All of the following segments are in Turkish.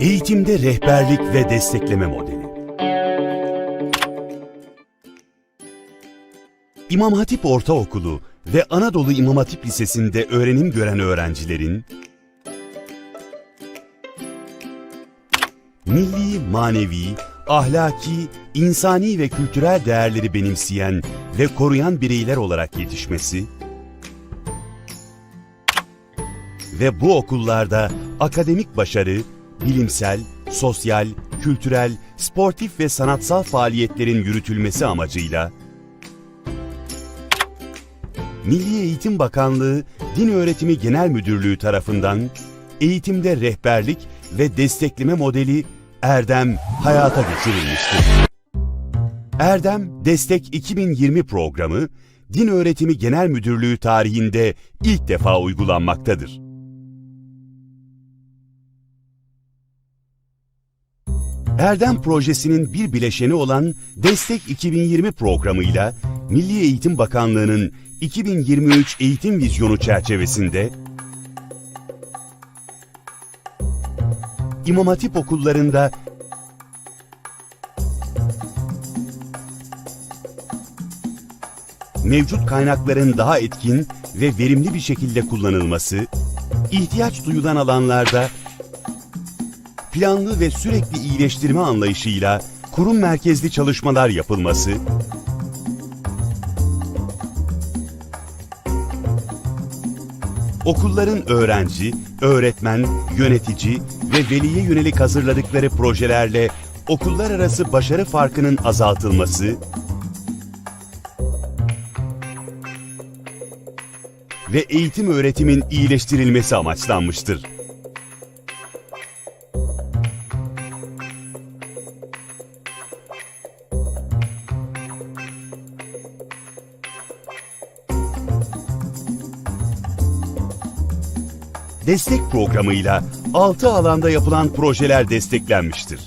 Eğitimde rehberlik ve destekleme modeli. İmam Hatip Ortaokulu ve Anadolu İmam Hatip Lisesi'nde öğrenim gören öğrencilerin milli, manevi, ahlaki, insani ve kültürel değerleri benimseyen ve koruyan bireyler olarak yetişmesi ve bu okullarda akademik başarı, bilimsel, sosyal, kültürel, sportif ve sanatsal faaliyetlerin yürütülmesi amacıyla Milli Eğitim Bakanlığı Din Öğretimi Genel Müdürlüğü tarafından eğitimde rehberlik ve destekleme modeli Erdem hayata geçirilmiştir. Erdem Destek 2020 programı Din Öğretimi Genel Müdürlüğü tarihinde ilk defa uygulanmaktadır. Erdem projesinin bir bileşeni olan Destek 2020 programıyla Milli Eğitim Bakanlığı'nın 2023 eğitim vizyonu çerçevesinde İmam Hatip okullarında mevcut kaynakların daha etkin ve verimli bir şekilde kullanılması, ihtiyaç duyulan alanlarda planlı ve sürekli iyileştirme anlayışıyla kurum merkezli çalışmalar yapılması, okulların öğrenci, öğretmen, yönetici ve veliye yönelik hazırladıkları projelerle okullar arası başarı farkının azaltılması ve eğitim öğretimin iyileştirilmesi amaçlanmıştır. Destek programıyla 6 alanda yapılan projeler desteklenmiştir.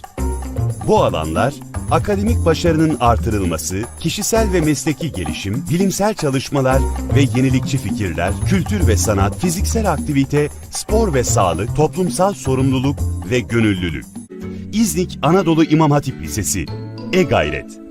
Bu alanlar, akademik başarının artırılması, kişisel ve mesleki gelişim, bilimsel çalışmalar ve yenilikçi fikirler, kültür ve sanat, fiziksel aktivite, spor ve sağlık, toplumsal sorumluluk ve gönüllülük. İznik Anadolu İmam Hatip Lisesi, E-Gayret